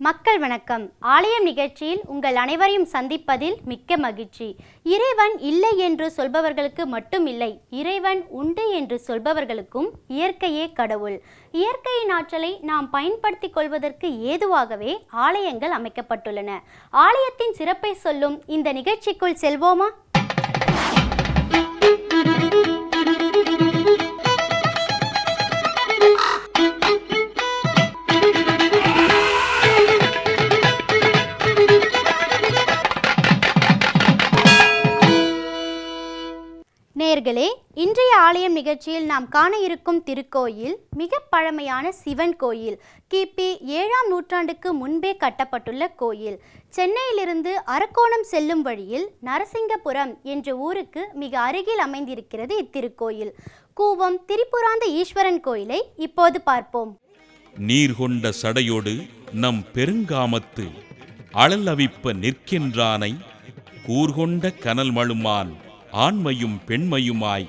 மக்கள் வணக்கம். ஆலயம் நிகழ்ச்சியில் உங்கள் அனைவரையும் சந்திப்பதில் மிக்க மகிழ்ச்சி. இறைவன் இல்லை என்று சொல்பவர்களுக்கு மட்டும் இல்லை இறைவன் உண்டு என்று சொல்பவர்களுக்கும் இயற்கையே கடவுள். இயற்கையின் ஆற்றலை நாம் பயன்படுத்திக் கொள்வதற்கு ஏதுவாகவே ஆலயங்கள் அமைக்கப்பட்டுள்ளன. ஆலயத்தின் சிறப்பை சொல்லும் இந்த நிகழ்ச்சிக்குள் செல்வோமா? ஆலயம் நிகழ்ச்சியில் நாம் காண இருக்கும் திருக்கோயில் மிக பழமையான சிவன் கோயில். கிபி ஏழாம் நூற்றாண்டுக்கு முன்பே கட்டப்பட்டுள்ள கோயில். சென்னையிலிருந்து அரக்கோணம் செல்லும் வழியில் நரசிங்கபுரம் என்ற ஊருக்கு மிக அருகில் அமைந்திருக்கிறது இத்திருக்கோயில். கூவம் திரிபுராந்த ஈஸ்வரன் கோயிலை இப்போது பார்ப்போம். நீர் கொண்ட சடையோடு நம் பெருங்காமத்து அழல் அவிப்ப நிற்கின்றானை கூர்கொண்ட கனல் மழுமான் ஆண்மையும் பெண்மையுமாய்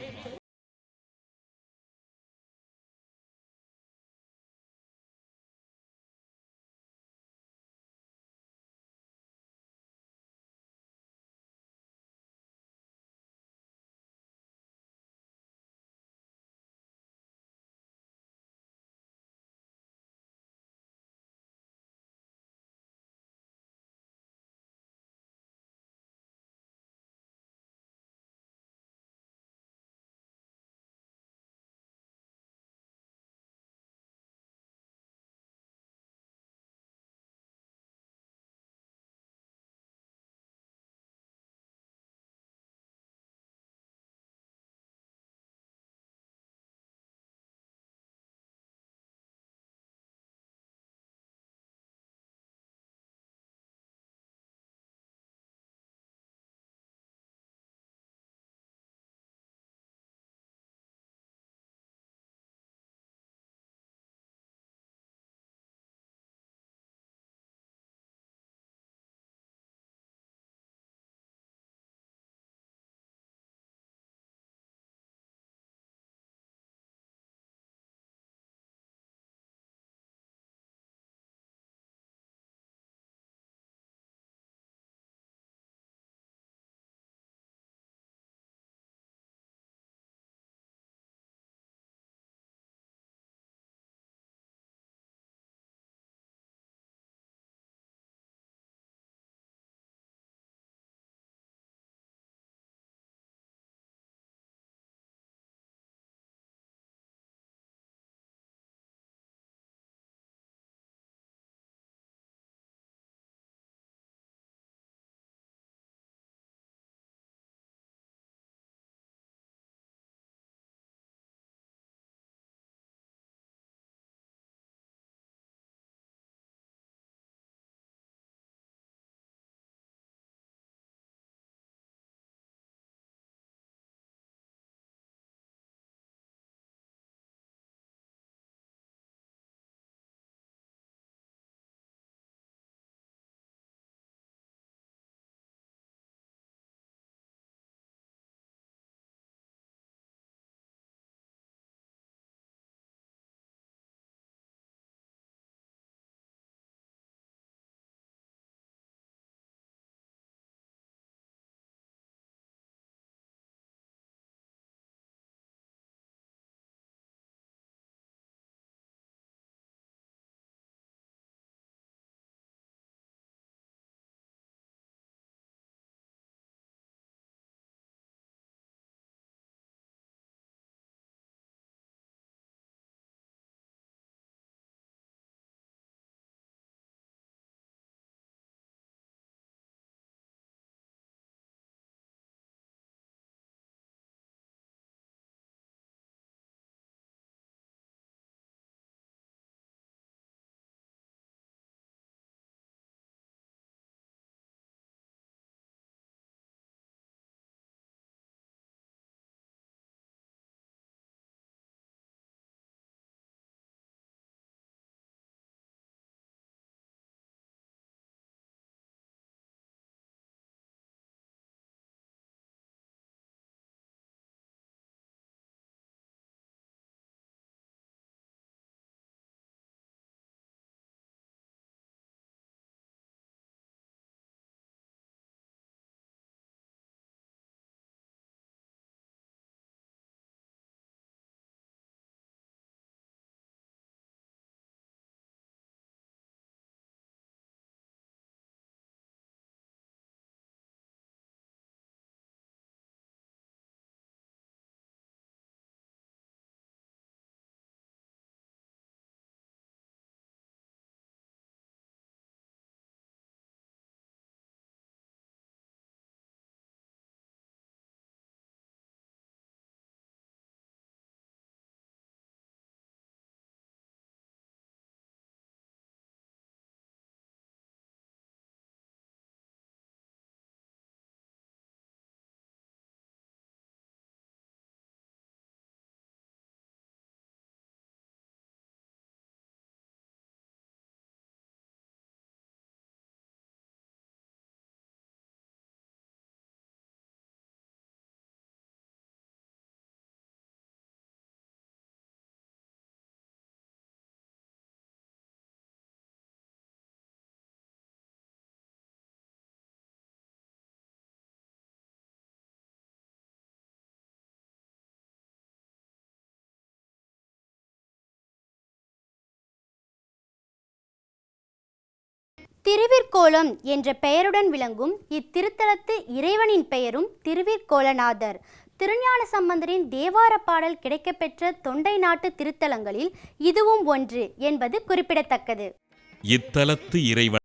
திருவிற்கோலம் என்ற பெயருடன் விளங்கும் இத்திருத்தலத்து இறைவனின் பெயரும் திருவிற்கோலநாதர் திருஞான சம்பந்தரின் தேவார பாடல் கிடைக்கப்பெற்ற தொண்டை நாட்டு திருத்தலங்களில் இதுவும் ஒன்று என்பது குறிப்பிடத்தக்கது. இத்தலத்து இறைவன்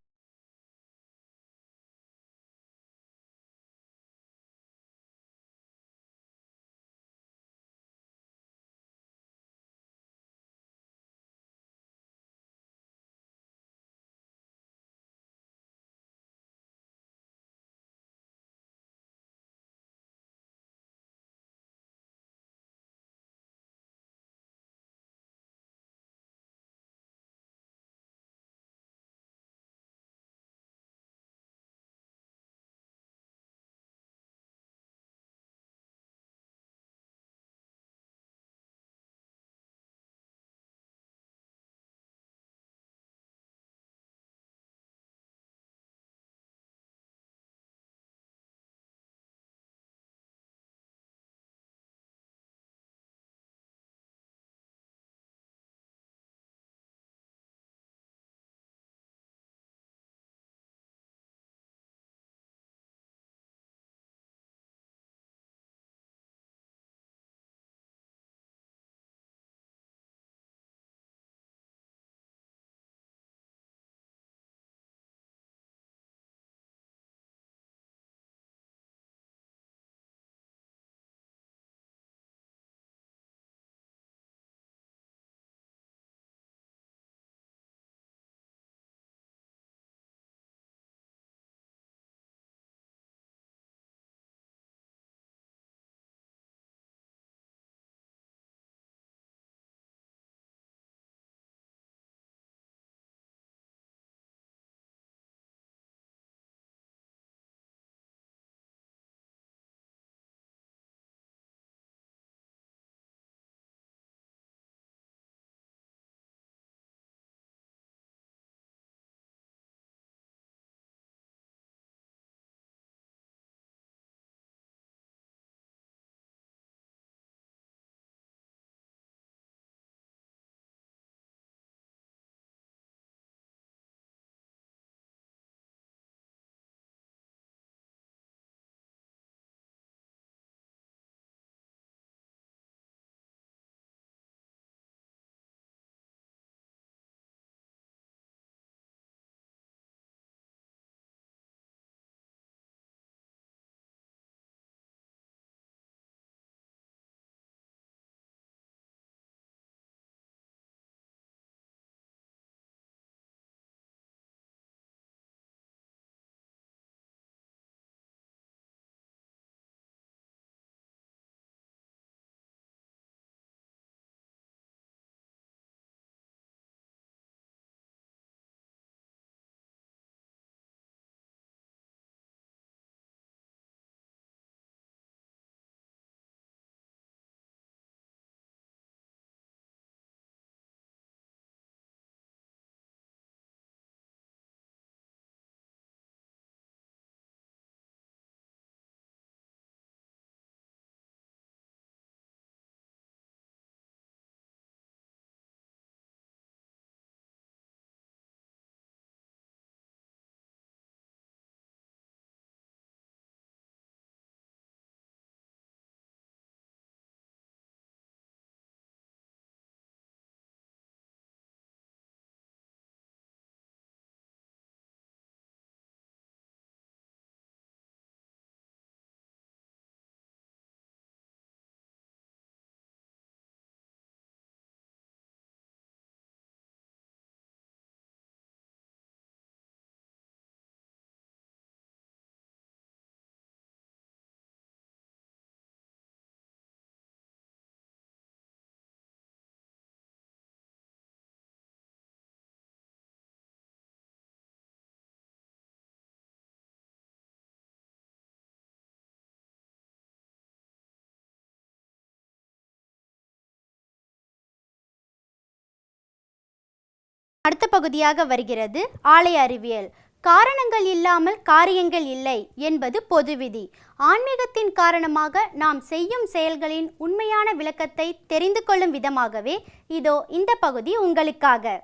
அடுத்த பகுதியாக வருகிறது. ஆலய அறிவியல். காரணங்கள் இல்லாமல் காரியங்கள் இல்லை என்பது பொது விதி. ஆன்மீகத்தின் காரணமாக நாம் செய்யும் செயல்களின் உண்மையான விளக்கத்தை தெரிந்து கொள்ளும் விதமாகவே இதோ இந்த பகுதி உங்களுக்காக.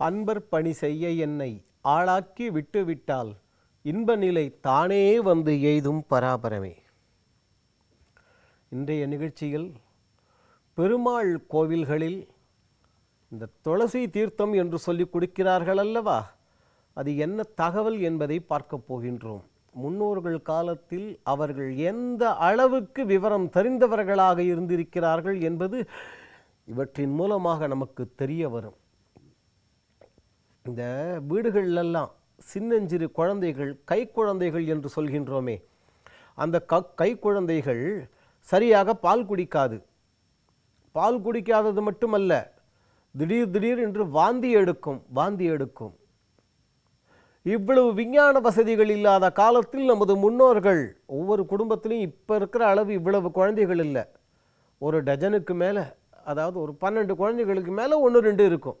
அன்பர் பணி செய்ய என்னை ஆளாக்கி விட்டுவிட்டால் இன்ப நிலை தானே வந்து எய்தும் பராபரமே. இன்றைய நிகழ்ச்சியில் பெருமாள் கோவில்களில் இந்த துளசி தீர்த்தம் என்று சொல்லி கொடுக்கிறார்கள் அல்லவா? அது என்ன தகவல் என்பதை பார்க்க போகின்றோம். முன்னோர்கள் காலத்தில் அவர்கள் எந்த அளவுக்கு விவரம் தெரிந்தவர்களாக இருந்திருக்கிறார்கள் என்பது இவற்றின் மூலமாக நமக்கு தெரிய வரும். இந்த வீடுகளெல்லாம் சின்னஞ்சிறு குழந்தைகள் கை குழந்தைகள் என்று சொல்கின்றோமே. அந்த க கை குழந்தைகள் சரியாக பால் குடிக்காது. பால் குடிக்காதது மட்டுமல்ல திடீர் திடீர் என்று வாந்தி எடுக்கும் வாந்தி எடுக்கும். இவ்வளவு விஞ்ஞான வசதிகள் இல்லாத காலத்தில் நமது முன்னோர்கள் ஒவ்வொரு குடும்பத்திலையும் இப்போ இருக்கிற அளவு இவ்வளவு குழந்தைகள் இல்லை. ஒரு டஜனுக்கு மேலே அதாவது ஒரு பன்னெண்டு குழந்தைகளுக்கு மேலே ஒன்று ரெண்டு இருக்கும்.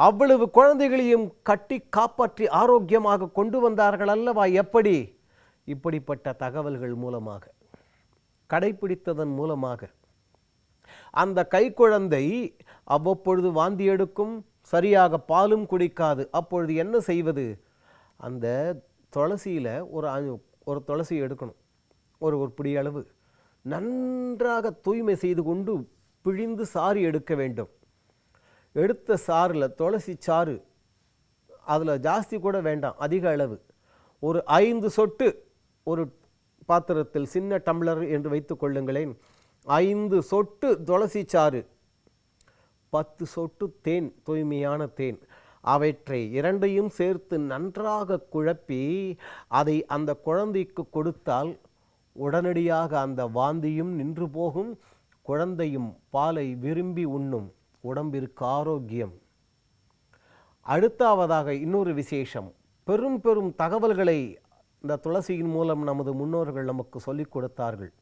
அவ்வளவு குழந்தைகளையும் கட்டி காப்பாற்றி ஆரோக்கியமாக கொண்டு வந்தார்கள் அல்லவா? எப்படி? இப்படிப்பட்ட தகவல்கள் மூலமாக கடைப்பிடித்ததன் மூலமாக. அந்த கைக்குழந்தை அவ்வப்பொழுது வாந்தி எடுக்கும் சரியாக பாலும் குடிக்காது. அப்பொழுது என்ன செய்வது? அந்த துளசியில் ஒரு அஞ்சு- ஒரு துளசி எடுக்கணும். ஒரு ஒரு பிடி அளவு. நன்றாக தூய்மை செய்து கொண்டு பிழிந்து சாரி எடுக்க வேண்டும். எடுத்த சாறில் துளசி சாறு. அதில் ஜாஸ்தி கூட வேண்டாம் அதிக அளவு. ஒரு ஐந்து சொட்டு ஒரு பாத்திரத்தில் சின்ன டம்ளர் என்று வைத்து கொள்ளுங்களேன். ஐந்து சொட்டு துளசி சாறு. பத்து சொட்டு தேன் தூய்மையான தேன். அவற்றை இரண்டையும் சேர்த்து நன்றாக குழப்பி அதை அந்த குழந்தைக்கு கொடுத்தால் உடனடியாக அந்த வாந்தியும் நின்று போகும் குழந்தையும் பாலை விரும்பி உண்ணும். உடம்பிற்கு ஆரோக்கியம் அடுத்தாவதாக இன்னொரு விசேஷம். பெரும் பெரும் தகவல்களை இந்த துளசியின் மூலம் நமது முன்னோர்கள் நமக்கு சொல்லிக் கொடுத்தார்கள்.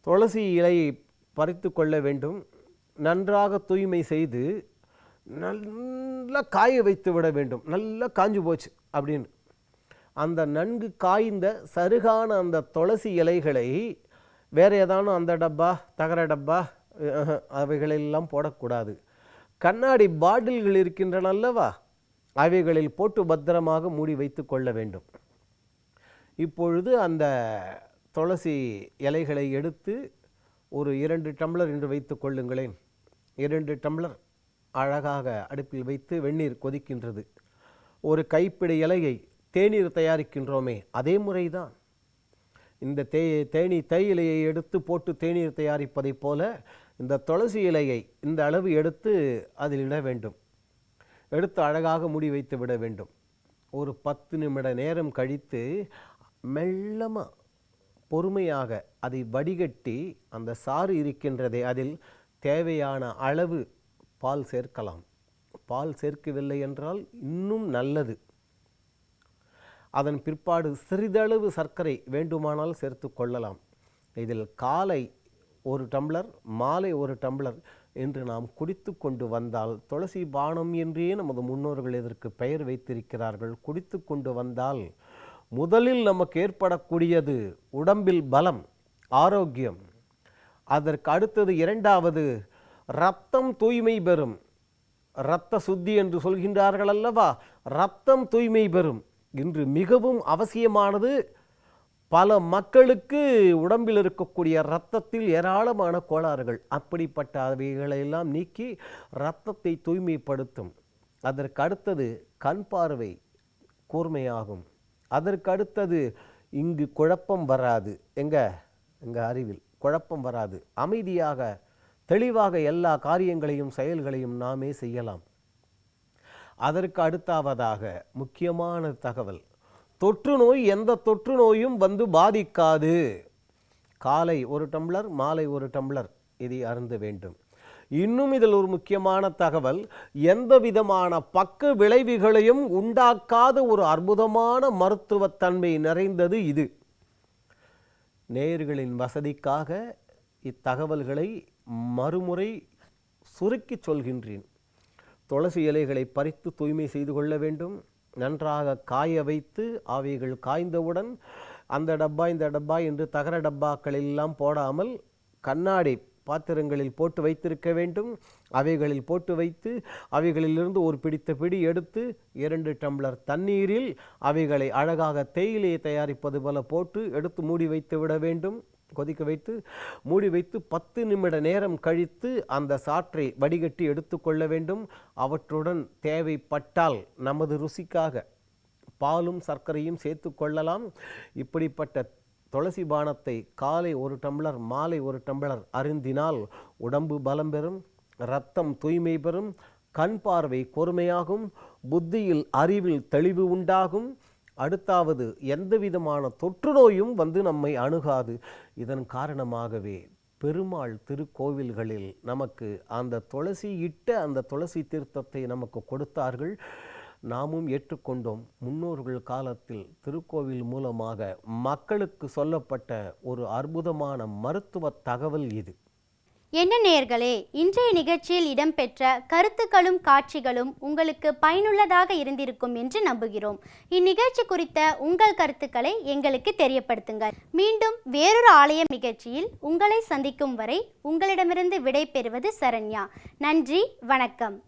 துளசி இலையை பறித்து கொள்ள வேண்டும். நன்றாக தூய்மை செய்து நல்லா காய வைத்து விட வேண்டும். நல்லா காஞ்சு போச்சு அப்படின்னு. அந்த நன்கு காய்ந்த சருகான அந்த துளசி இலைகளை வேறு ஏதானும் அந்த டப்பா தகர டப்பா அவைகளெல்லாம் போடக்கூடாது. கண்ணாடி பாட்டில்கள் இருக்கின்றன அல்லவா? அவைகளில் போட்டு பத்திரமாக மூடி வைத்து கொள்ள வேண்டும். இப்பொழுது அந்த துளசி இலைகளை எடுத்து ஒரு இரண்டு டம்ளர் என்று வைத்து கொள்ளுங்களேன். இரண்டு டம்ளர் அழகாக அடுப்பில் வைத்து வெந்நீர் கொதிக்கின்றது. ஒரு கைப்பிடி இலையை தேநீர் தயாரிக்கின்றோமே அதே முறைதான். இந்த தே தேனி தேயிலையை எடுத்து போட்டு தேநீர் தயாரிப்பதைப் போல இந்த துளசி இலையை இந்த அளவு எடுத்து அதில் இட வேண்டும். எடுத்து அழகாக மூடி வைத்து விட வேண்டும். ஒரு பத்து நிமிட நேரம் கழித்து மெல்லமாக பொறுமையாக அதை வடிகட்டி அந்த சாறு இருக்கின்றதே அதில் தேவையான அளவு பால் சேர்க்கலாம். பால் சேர்க்கவில்லை என்றால் இன்னும் நல்லது. அதன் பிற்பாடு சிறிதளவு சர்க்கரை வேண்டுமானால் சேர்த்து கொள்ளலாம். இதில் காலை ஒரு டம்ளர் மாலை ஒரு டம்ளர் என்று நாம் குடித்து கொண்டு வந்தால் துளசி பானம் என்றே நமது முன்னோர்கள் இதற்கு பெயர் வைத்திருக்கிறார்கள். குடித்து கொண்டு வந்தால் முதலில் நமக்கு ஏற்படக்கூடியது உடம்பில் பலம் ஆரோக்கியம். அதற்கு அடுத்தது இரண்டாவது ரத்தம் தூய்மை பெறும். இரத்த சுத்தி என்று சொல்கின்றார்கள் அல்லவா? ரத்தம் தூய்மை பெறும். இன்று மிகவும் அவசியமானது பல மக்களுக்கு உடம்பில் இருக்கக்கூடிய இரத்தத்தில் ஏராளமான கோளாறுகள். அப்படிப்பட்ட அவைகளையெல்லாம் நீக்கி இரத்தத்தை தூய்மைப்படுத்தும். அதற்கு அடுத்தது கண் பார்வை கூர்மையாகும். அதற்கு அடுத்தது இங்கு குழப்பம் வராது. எங்க? எங்க அறிவில் குழப்பம் வராது. அமைதியாக தெளிவாக எல்லா காரியங்களையும் செயல்களையும் நாமே செய்யலாம். அதற்கு அடுத்தாவதாக முக்கியமான தகவல் தொற்று நோய் எந்த தொற்று நோயும் வந்து பாதிக்காது. காலை ஒரு டம்ளர் மாலை ஒரு டம்ளர் இதை அருந்த வேண்டும். இன்னும் இதில் ஒரு முக்கியமான தகவல் எந்த விதமான பக்க விளைவுகளையும் உண்டாக்காத ஒரு அற்புதமான மருத்துவத்தன்மை நிறைந்தது இது. நேயர்களின் வசதிக்காக இத்தகவல்களை மறுமுறை சுருக்கிச் சொல்கின்றேன். துளசி இலைகளை பறித்து தூய்மை செய்து கொள்ள வேண்டும். நன்றாக காய வைத்து அவைகள் காய்ந்தவுடன் அந்த டப்பா இந்த டப்பா என்று தகர டப்பாக்கள் எல்லாம் போடாமல் கண்ணாடி பாத்திரங்களில் போட்டு வைத்திருக்க வேண்டும். அவைகளில் போட்டு வைத்து அவைகளிலிருந்து ஒரு பிடித்த பிடி எடுத்து இரண்டு டம்ளர் தண்ணீரில் அவைகளை அழகாக தேயிலையை தயாரிப்பது போல போட்டு எடுத்து மூடி வைத்து விட வேண்டும். கொதிக்க வைத்து மூடி வைத்து பத்து நிமிட நேரம் கழித்து அந்த சாற்றை வடிகட்டி எடுத்துக்கொள்ள வேண்டும். அவற்றுடன் தேவைப்பட்டால் நமது ருசிக்காக பாலும் சர்க்கரையும் சேர்த்து கொள்ளலாம். இப்படிப்பட்ட துளசி பானத்தை காலை ஒரு டம்ளர் மாலை ஒரு டம்ளர் அருந்தினால் உடம்பு பலம் பெறும் இரத்தம் தூய்மை பெறும் கண் பார்வை கூர்மையாகும் புத்தியில் அறிவில் தெளிவு உண்டாகும். அடுத்தாவது எந்த விதமான தொற்று நோயும் வந்து நம்மை அணுகாது. இதன் காரணமாகவே பெருமாள் திருக்கோவில்களில் நமக்கு அந்த துளசி இட்ட அந்த துளசி தீர்த்தத்தை நமக்கு கொடுத்தார்கள். நாமும் ஏற்றுக்கொண்டோம். முன்னோர்கள் காலத்தில் திருக்கோவில் மூலமாக மக்களுக்கு சொல்லப்பட்ட ஒரு அற்புதமான மருத்துவ தகவல் இது. என்ன நேர்களே இன்றைய நிகழ்ச்சியில் இடம்பெற்ற கருத்துக்களும் காட்சிகளும் உங்களுக்கு பயனுள்ளதாக இருந்திருக்கும் என்று நம்புகிறோம். இந்நிகழ்ச்சி குறித்த உங்கள் கருத்துக்களை எங்களுக்கு தெரியப்படுத்துங்கள். மீண்டும் வேறொரு ஆலயம் நிகழ்ச்சியில் உங்களை சந்திக்கும் வரை உங்களிடமிருந்து விடை பெறுவது சரண்யா. நன்றி வணக்கம்.